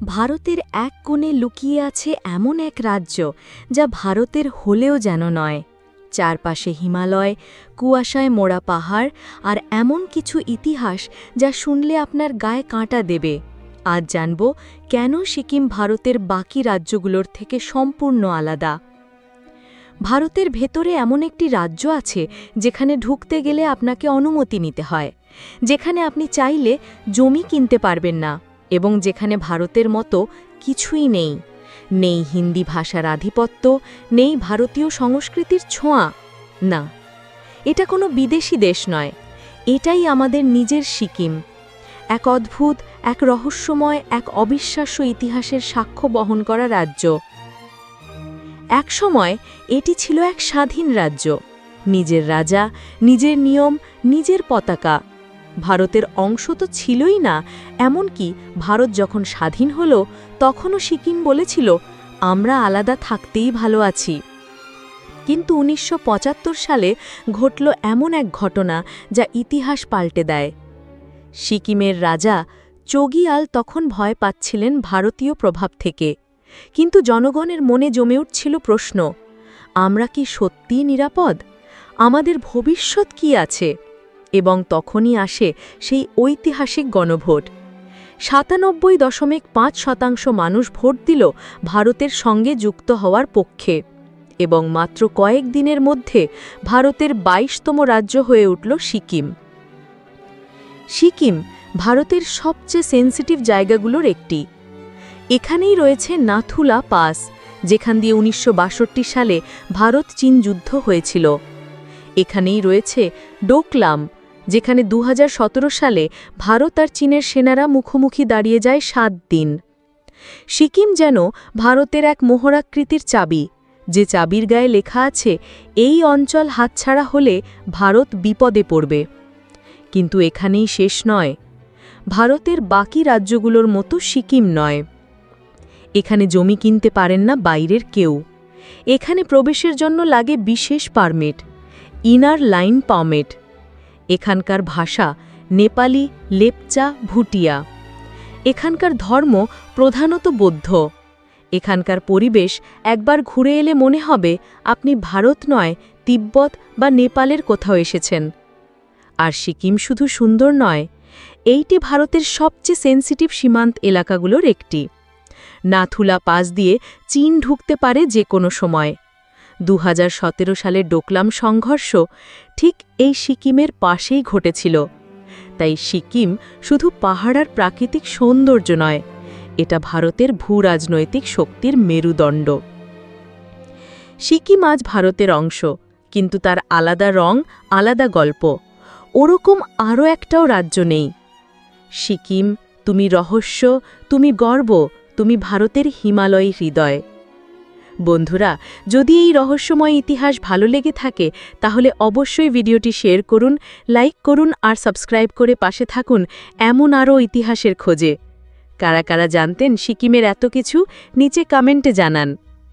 ভারতের এক কোণে লুকিয়ে আছে এমন এক রাজ্য যা ভারতের হলেও যেন নয়। চারপাশে হিমালয়, কুয়াশায় মোড়া পাহাড় আর এমন কিছু ইতিহাস যা শুনলে আপনার গায়ে কাঁটা দেবে। আজ জানব কেন সিকিম ভারতের বাকি রাজ্যগুলোর থেকে সম্পূর্ণ আলাদা। ভারতের ভেতরে এমন একটি রাজ্য আছে যেখানে ঢুকতে গেলে আপনাকে অনুমতি নিতে হয়, যেখানে আপনি চাইলে জমি কিনতে পারবেন না। এবং যেখানে ভারতের মতো কিছুই নেই। নেই হিন্দি ভাষার আধিপত্য, নেই ভারতীয় সংস্কৃতির ছোঁয়া। না, এটা কোনো বিদেশি দেশ নয়। এটাই আমাদের নিজের সিকিম। এক অদ্ভুত, এক রহস্যময়, এক অবিশ্বাস্য ইতিহাসের সাক্ষ্য বহন করা রাজ্য। একসময় এটি ছিল এক স্বাধীন রাজ্য। নিজের রাজা, নিজের নিয়ম, নিজের পতাকা। ভারতের অংশ তো ছিলই না, এমনকি ভারত যখন স্বাধীন হল, তখনও সিকিম বলেছিল, আমরা আলাদা থাকতেই ভালো আছি। কিন্তু উনিশশো পঁচাত্তর সালে ঘটল এমন এক ঘটনা যা ইতিহাস পাল্টে দেয়। সিকিমের রাজা চগিয়াল তখন ভয় পাচ্ছিলেন ভারতীয় প্রভাব থেকে। কিন্তু জনগণের মনে জমে উঠছিল প্রশ্ন, আমরা কি সত্যিই নিরাপদ? আমাদের ভবিষ্যৎ কি আছে? এবং তখনই আসে সেই ঐতিহাসিক গণভোট। সাতানব্বই দশমিক পাঁচ শতাংশ মানুষ ভোট দিল ভারতের সঙ্গে যুক্ত হওয়ার পক্ষে এবং মাত্র কয়েক দিনের মধ্যে ভারতের বাইশতম রাজ্য হয়ে উঠল সিকিম। সিকিম ভারতের সবচেয়ে সেন্সিটিভ জায়গাগুলোর একটি। এখানেই রয়েছে নাথুলা পাস, যেখান দিয়ে উনিশশো বাষট্টি সালে ভারত চীন যুদ্ধ হয়েছিল। এখানেই রয়েছে ডোকলাম যেখানে দু হাজার সতেরো সালে ভারত আর চীনের সেনারা মুখোমুখি দাঁড়িয়ে যায় সাত দিন। সিকিম যেন ভারতের এক মোহরাকৃতির চাবি, যে চাবির গায়ে লেখা আছে, এই অঞ্চল হাতছাড়া হলে ভারত বিপদে পড়বে। কিন্তু এখানেই শেষ নয়। ভারতের বাকি রাজ্যগুলোর মতো সিকিম নয়। এখানে জমি কিনতে পারেন না বাইরের কেউ। এখানে প্রবেশের জন্য লাগে বিশেষ পারমিট, ইনার লাইন পারমিট। এখানকার ভাষা নেপালি, লেপচা, ভুটিয়া। এখানকার ধর্ম প্রধানত বৌদ্ধ। এখানকার পরিবেশ একবার ঘুরে এলে মনে হবে আপনি ভারত নয়, তিব্বত বা নেপালের কোথাও এসেছেন। আর সিকিম শুধু সুন্দর নয়, এইটি ভারতের সবচেয়ে সেন্সিটিভ সীমান্ত এলাকাগুলোর একটি। নাথুলা পাস দিয়ে চীন ঢুকতে পারে যে কোনো সময়। দু সালের ডোকলাম সংঘর্ষ ঠিক এই সিকিমের পাশেই ঘটেছিল। তাই সিকিম শুধু পাহাড়ার প্রাকৃতিক সৌন্দর্য নয়, এটা ভারতের ভূরাজনৈতিক শক্তির মেরুদণ্ড। সিকিম আজ ভারতের অংশ, কিন্তু তার আলাদা রং, আলাদা গল্প, ওরকম আরও একটাও রাজ্য নেই। সিকিম, তুমি রহস্য, তুমি গর্ব, তুমি ভারতের হিমালয় হৃদয়। বন্ধুরা, যদি এই রহস্যময় ইতিহাস ভালো লেগে থাকে, তাহলে অবশ্যই ভিডিওটি শেয়ার করুন, লাইক করুন আর সাবস্ক্রাইব করে পাশে থাকুন এমন আরও ইতিহাসের খোঁজে। কারা কারা জানতেন সিকিমের এত কিছু, নিচে কমেন্টে জানান।